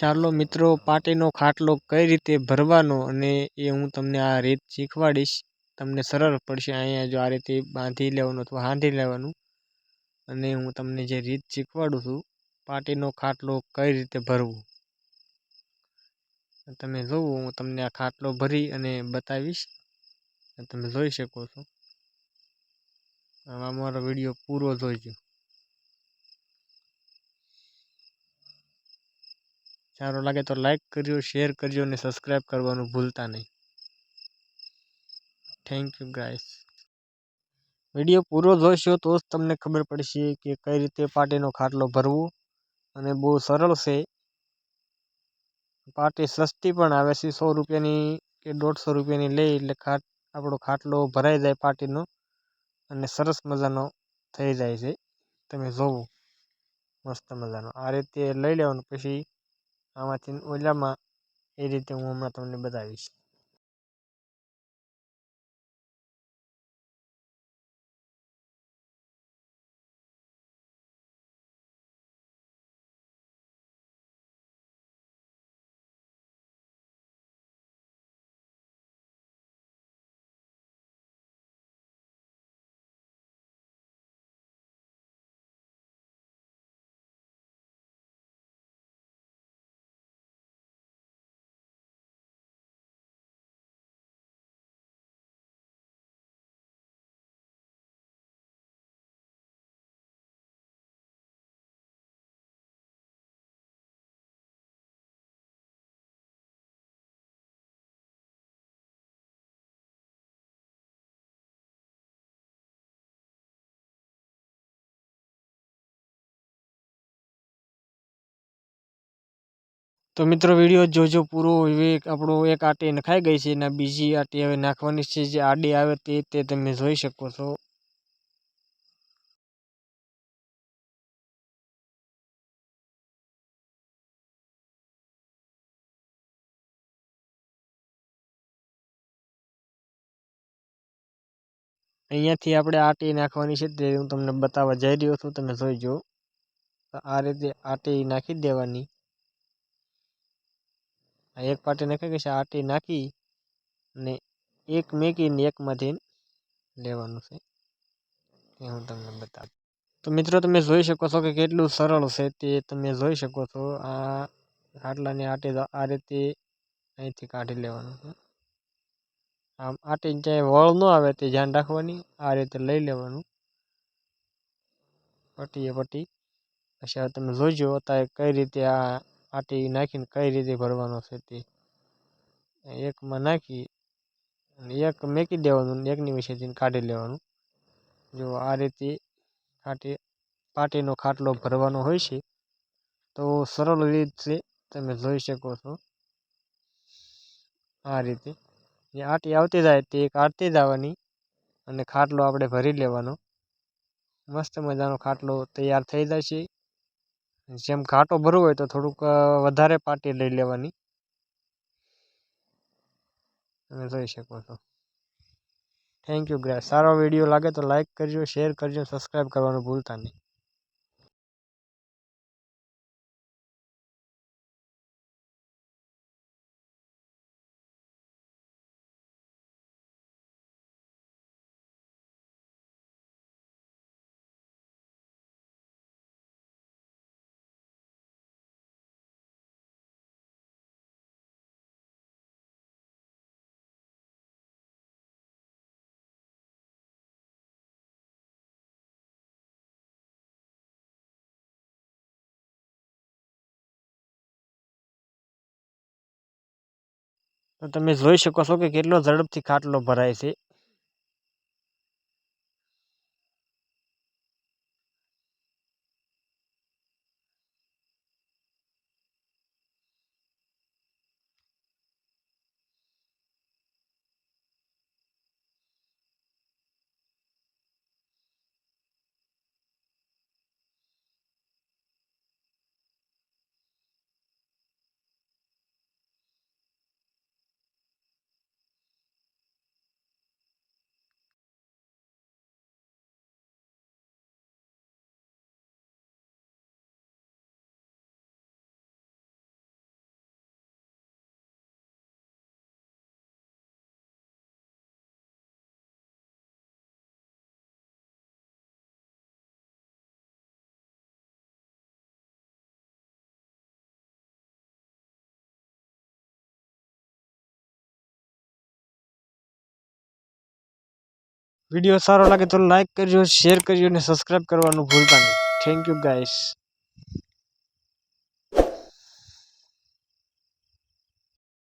ચાલો મિત્રો, પાટીનો ખાટલો કઈ રીતે ભરવાનો અને એ હું તમને આ રીત શીખવાડીશ. તમને સરળ પડશે અહીંયા જો આ રીતે બાંધી લેવાનું અથવા હાંધી લેવાનું. અને હું તમને જે રીત શીખવાડું છું, પાટીનો ખાટલો કઈ રીતે ભરવું. તમે જોવો, હું તમને આ ખાટલો ભરી અને બતાવીશ. તમે જોઈ શકો છો. આમાં મારો વીડિયો પૂરો જોઈજો. સારો લાગે તો લાઇક કરજો શેર કરજો અને સબસ્ક્રાઈબ કરવાનું ભૂલતા નહીં. થેન્ક યુ ગાઈસ વીડિયો પૂરો જોઈશો તો જ તમને ખબર પડશે કે કઈ રીતે પાટીનો ખાટલો ભરવો અને બહુ સરળ છે. પાટી સસ્તી પણ આવે છે, સો રૂપિયાની કે દોઢસો રૂપિયાની લઈ એટલે ખાટ, આપણો ખાટલો ભરાઈ જાય પાટીનો અને સરસ મજાનો થઈ જાય છે. તમે જોવો, મસ્ત મજાનો. આ રીતે લઈ લેવાનું પછી આમાંથી ઓલામાં એ રીતે હું હમણાં તમને બતાવીશ. તો મિત્રો વીડિયો જોજો પૂરો. વિવેક આપણો એક આટી નખાઈ ગઈ છે અને બીજી આટી હવે નાખવાની છે. જે આડી આવે તે તે તમે જોઈ શકો છો. અહીંયાથી આપણે આટી નાખવાની છે તે હું તમને બતાવવા જઈ રહ્યો છું. તમે જોઈજો આ રીતે આટી નાખી દેવાની. એક પાટી નાખી ગઈ છે? આટી નાખી અને એક મેકીને એકમાંથી લેવાનું છે. એ હું તમને બતાવું. તો મિત્રો, તમે જોઈ શકો છો કે કેટલું સરળ છે તે તમે જોઈ શકો છો. આ ખાટલાની આટી આ રીતે અહીંથી કાઢી લેવાનું છે. આમ આટી જ્યાં વળ ન આવે તે ધ્યાન રાખવાની, આ રીતે લઈ લેવાનું. પટ્ટીએ પટ્ટી પછી હવે તમે જોઈજો અત્યારે કઈ રીતે આ આટી નાખીને કઈ રીતે ભરવાનો છે તે. એકમાં નાખી અને એક મેકી દેવાનું, એકની વિશેથી કાઢી લેવાનું. જો આ રીતે ખાટી પાટીનો ખાટલો ભરવાનો હોય છે, તો સરળ રીત તમે જોઈ શકો છો. આ રીતે જે આટી આવતી જાય તે કાઢતી જવાની અને ખાટલો આપણે ભરી લેવાનો. મસ્ત મજાનો ખાટલો તૈયાર થઈ છે જેમ ઘાટો ભરવો હોય તો થોડુંક વધારે પાટી લઈ લેવાની. તમે જોઈ શકો છો. થેન્ક યુ ગ્રેસ સારો વીડિયો લાગે તો લાઇક કરજો શેર કરજો સબસ્ક્રાઈબ કરવાનું ભૂલતા નહીં. તો તમે જોઈ શકો છો કે કેટલો ઝડપથી ખાટલો ભરાય છે. વીડિયો સારો લાગે તો લાઈક કરજો શેર કરજો અને સબસ્ક્રાઈબ કરવાનું ભૂલતા નહીં. Thank you guys